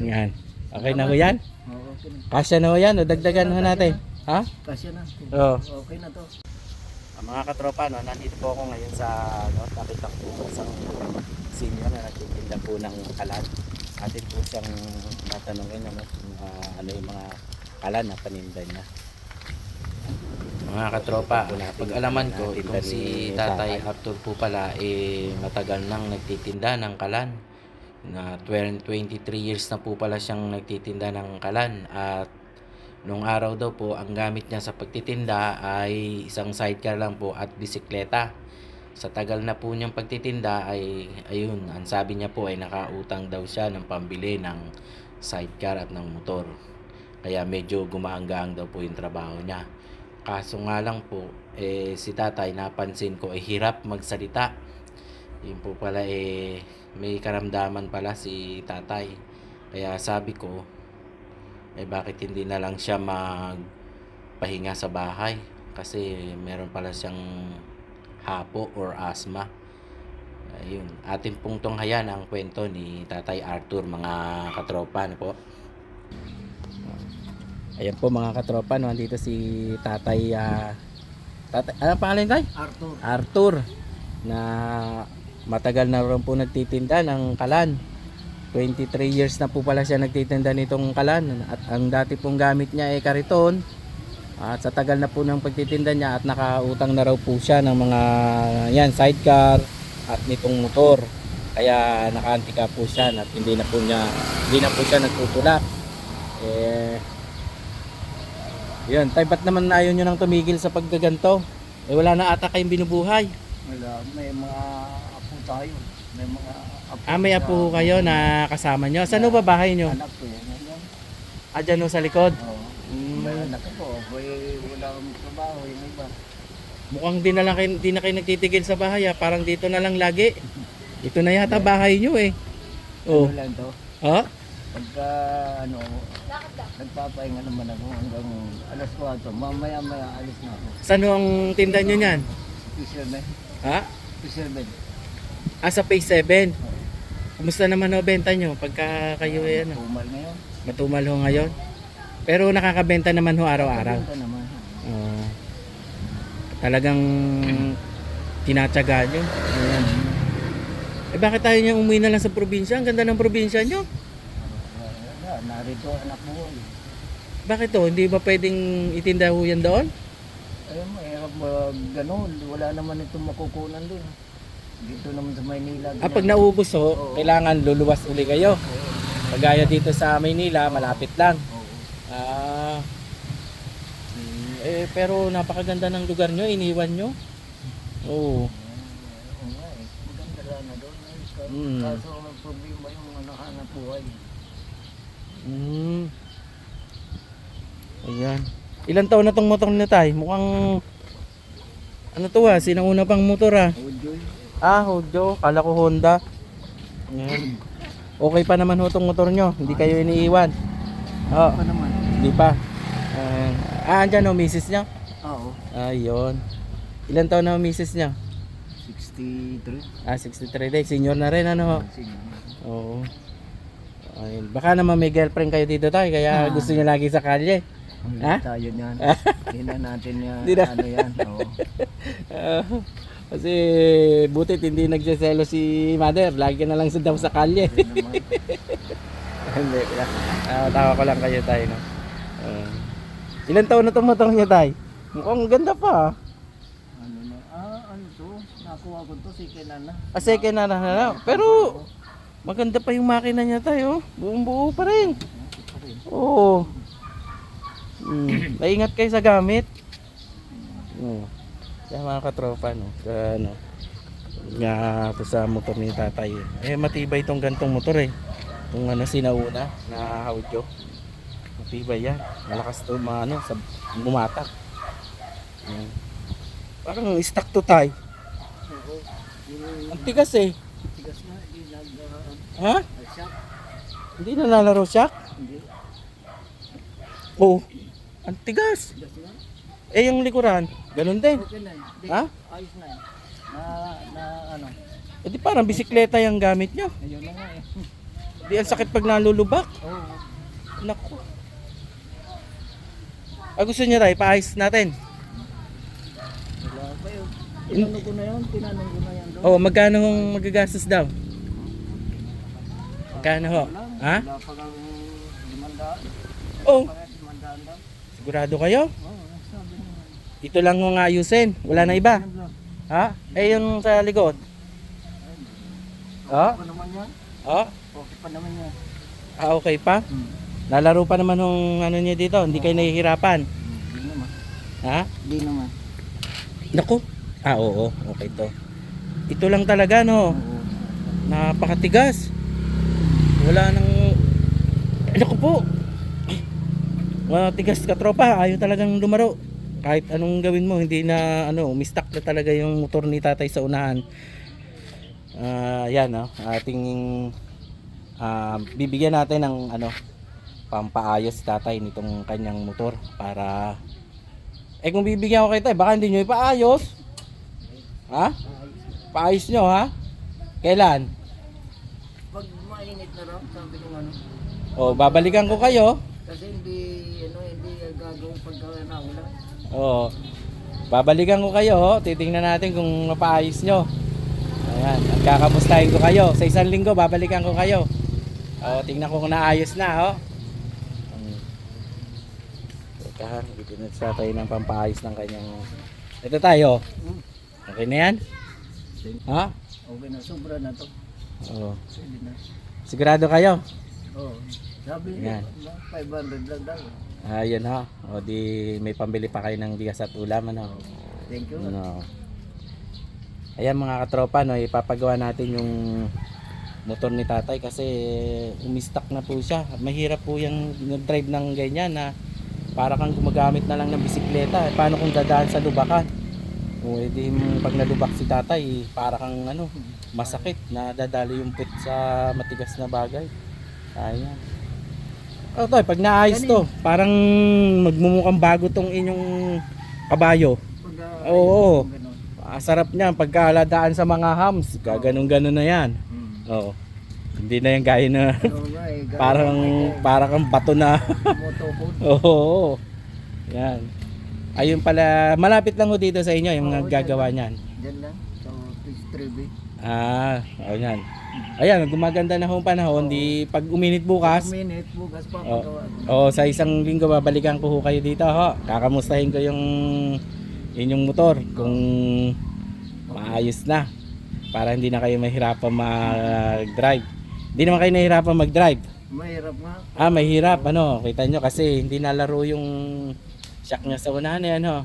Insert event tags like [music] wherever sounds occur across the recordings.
Yan. Okay na ho yan? Oo, okay na. Kasya na ho yan o dagdagan ho natin. Ha? Kasya na. Oo. Okay na to. Ah, mga katropa, no, nandito po ako ngayon sa no, nakita ko po isang senior na nagtitinda po ng kalan. Atin po siyang tatanungin ano, kung, ah, ano yung mga kalan na paninda niya. Mga katropa, pag alaman ko, itong si Tatay Arthur po pala, eh, matagal nang nagtitinda ng kalan. Na 20 23 years na po pala siyang nagtitinda ng kalan. At nung araw daw po, ang gamit niya sa pagtitinda ay isang sidecar lang po at bisikleta. Sa tagal na po niyang pagtitinda ay, ayun, ang sabi niya po ay nakautang daw siya ng pambili ng sidecar at ng motor. Kaya medyo gumaanggang daw po yung trabaho niya. Kaso nga lang po, eh, si tatay napansin ko ay hirap magsalita. Yun po pala eh, may karamdaman pala si tatay. Kaya sabi ko, eh bakit hindi na lang siya magpahinga sa bahay? Kasi meron pala siyang hapo or asthma. Ayun, atin pong tunghayan ang kwento ni Tatay Arthur, mga katropa, ano po? Ayan po mga katropa, no, andito si Tatay, ah, tatay ano pangalan tay? Arthur. Arthur na matagal na rin po nagtitinda ng kalan. 23 years na po pala siya nagtitinda nitong kalan at ang dati pong gamit niya ay kariton. At sa tagal na po ng pagtitinda niya at nakautang na raw po siya ng mga yan sidecar at nitong motor. Kaya nakaantika po siya at hindi na po niya hindi na po siya nagtutulak. Eh yun, tay ba't naman ayaw nyo nang tumigil sa paggaganto? Eh wala na ata kayong binubuhay. Wala, may mga tayo. May mga apo. Ah, may apo kayo na kasama nyo. Saan ba bahay nyo? Anak ko yan. yan. Ah, dyan sa likod. Oo. Mm, May anak ko. May wala akong trabaho. Yung iba. mukhang di na, lang kayo, di na kayo nagtitigil sa bahay ah. Parang dito na lang lagi. Ito na yata bahay nyo eh. Oh. Ano lang to. Ha? Pagka ano, nagpapahinga naman ako hanggang alas 4. Mamaya maya alis na ako. Saan ang tinda nyo nyan? Fisherman. Ha? Fisherman. Ah, sa phase 7. Kumusta naman ho benta nyo pagka kayo eh, ano, Pumal ngayon. matumal ho ngayon? Pero nakakabenta naman ho araw-araw. Ito naman. Oo. talagang tinatsaga nyo. Ayan. Eh bakit tayo niya umuwi na lang sa probinsya? Ang ganda ng probinsya nyo. Wala, narito anak mo. eh. Bakit to? Hindi ba pwedeng itinda ho yan doon? Ayun, mahirap mag ganun. Wala naman itong makukunan doon. Dito naman sa Maynila. Ah, pag naubos ho, kailangan luluwas uli kayo. Pagaya dito sa Maynila, malapit lang. Oo. Ah. Hmm, eh, pero napakaganda ng lugar nyo, iniwan nyo. Oo. Oo nga eh. Maganda lang na doon. eh. Ka- Mm. Kaso ang problema yung mga hanap buhay. Hmm. Ayan. Ilan taon na tong motor nyo tay? Mukhang ano to ah, sinauna pang motor ah. Audio. Ah, Hojo, kala ko Honda. Ayan. Okay pa naman ho tong motor nyo, hindi kayo iniiwan. Oh, Pa naman. hindi pa. Ayan. ah, andyan ho, misis nyo? Oo. Ayun. Ilan taon na ho, misis nyo? 63. Ah, 63 days. Senior na rin, ano ho? Sige. Oo. Ayun. Baka naman may girlfriend kayo dito tayo, kaya Ah. gusto nyo lagi sa kalye. Ha? Tayo niyan. [laughs] Hindi na natin yan. Ano yan. Oo. [laughs] Kasi butit hindi nagsaselo si mother. Lagi na lang sa daw sa kalye. [laughs] Hindi. Ah, tawa ko lang kayo tayo. No? Ah. ilan taon na motor niya tay? Mukhang ganda pa. ah. Ano na? Ah, ano to? Nakuha ko to. Sige na na. Ah, second na na. na. Pero maganda pa yung makina niya tayo. Buong buo pa rin. Oo. Mm. Maingat kayo sa gamit. Mm. Kaya mga katropa, no? Sa, ano, nga sa motor ni tatay. Eh, matibay tong gantong motor eh. Kung ano, sinauna na audio. Matibay yan. Malakas to mga ano, sa bumatak. Mm. Parang stock to. Yung Ang tigas eh. tigas na. Ha? Hindi na nalaro siya? Hindi. Oo. Ang tigas. Tigas na. Eh, yung likuran, ganun din. Okay na. Ha? Ayos na. Na, na ano. Eh, di parang bisikleta yung gamit nyo. Ayun na nga eh. Di ang sakit pag nalulubak. Oo. Naku. Ah, gusto niya tayo, paayos natin. Wala pa yun. Tinanong ko na yun, tinanong ko na yan doon. Oh, magkano hong magagastos daw? Magkano ho? Wala, Ha? Wala pa kang limandaan. Oh, Parehas limandaan daw. sigurado kayo? Oo, niya. Ito lang hong ayusin. Wala na iba. Ha? Eh, yung sa likod. Ha? Okay naman yan. Ha? Okay pa naman yan. Ah, okay pa? Hmm. Lalaro pa naman hong ano niya dito. Hindi kayo nahihirapan. Hindi naman. Ha? Hindi naman. Naku. Ah, oo. Okay to. Ito lang talaga, no? Napakatigas. Wala nang... Ay, naku po. Wala tigas ka tropa. Ayaw talagang lumaro. Kahit anong gawin mo, hindi na ano, mistak na talaga yung motor ni tatay sa unahan. Ah, yan, no? Ating ah, bibigyan natin ng ano, pampaayos tatay nitong kanyang motor para eh kung bibigyan ko kay tay, baka hindi nyo ipaayos. Ha? Paayos nyo, ha? Kailan? Pag mainit na raw, sabi ko ano. O, babalikan ko kayo. Kasi hindi, ano, hindi gagawin pagka na wala. Oo. Babalikan ko kayo, titingnan natin kung mapaayos nyo. Ayan, at kakamustahin ko kayo. Sa isang linggo, babalikan ko kayo. O, tingnan ko kung naayos na. Hmm. Teka, bibigyan sa tayo ng pampaayos ng kanyang... Ito tayo. Okay na yan? Ha? Okay na, sobra na to. Oo. Sigurado kayo? Oo. Sabi niya, 500 lang daw. Ayun ho. O di may pambili pa kayo ng bigas at ulam ano. Thank you. Ano. Ayan mga katropa no, ipapagawa natin yung motor ni tatay kasi umistak na po siya. Mahirap po yung drive ng ganyan na para kang gumagamit na lang ng bisikleta. Eh, paano kung dadaan sa lubakan? O edi pag nalubak si tatay, para kang ano, masakit na dadali yung pit sa matigas na bagay. Ayan. Oh, toy, pag naayos to, parang magmumukhang bago tong inyong kabayo. Pag, ah, Oo. Ah, sarap niyan pagkaladaan sa mga hams. Gaganon-ganon na yan. Hmm. Oo. Hindi na yan gaya na nga eh, parang eh, parang kang bato na. [laughs] Oo. Yan. Ayun pala, malapit lang ho dito sa inyo yung dyan gagawa niyan. Diyan lang. Fish Tree Ah, ayun. Ayan, gumaganda na ho ang panahon. Di pag uminit bukas, minute, bukas pa Oh. pagawa. O sa isang linggo babalikan ko ho kayo dito ho. Kakamustahin ko yung inyong motor kung maayos na para hindi na kayo mahirapan mag-drive. Hindi naman kayo nahirapan mag-drive. Mahirap nga. Ah, mahirap ano. Kita nyo kasi hindi nalaro yung shock niya sa unahan ano.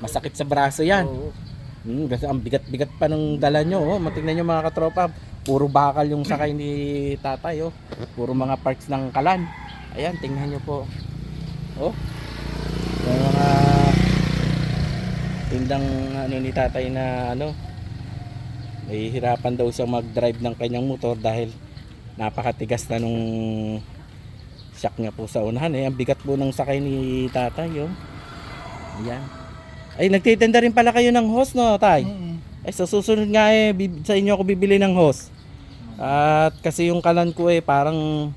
Masakit sa braso yan. Oo. Hmm, kasi ang bigat-bigat pa ng dala nyo. Oh. Matignan nyo mga katropa. Puro bakal yung sakay ni tatay. Oh. Puro mga parts ng kalan. Ayan, tingnan nyo po. Oh. Yung mga tindang ano ni tatay na ano nahihirapan daw siya mag-drive ng kanyang motor dahil napakatigas na nung shock niya po sa unahan eh. Ang bigat po ng sakay ni tatay oh. Ayan. Ay, nagtitinda rin pala kayo ng hose, no, tay? Mm. Ay, sa susunod nga eh, sa inyo ako bibili ng hose. At kasi yung kalan ko eh, parang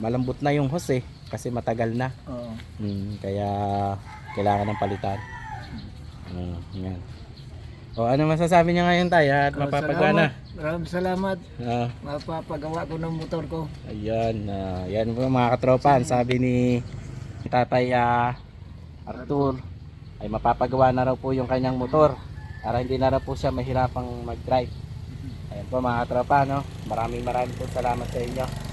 malambot na yung hose eh. Kasi matagal na. Oo. Hmm, kaya kailangan ng palitan. Hmm, yan. O, ano masasabi niya ngayon tayo at Oh, mapapagawa na? salamat. Maraming salamat. Ah, Mapapagawa ko ng motor ko. Ayan, ah, yan po mga katropa, ang sabi ni Tatay ah, Arthur ay mapapagawa na raw po yung kanyang motor para hindi na raw po siya mahirapang mag-drive. Ayan po mga katropa, no? maraming maraming po salamat sa inyo.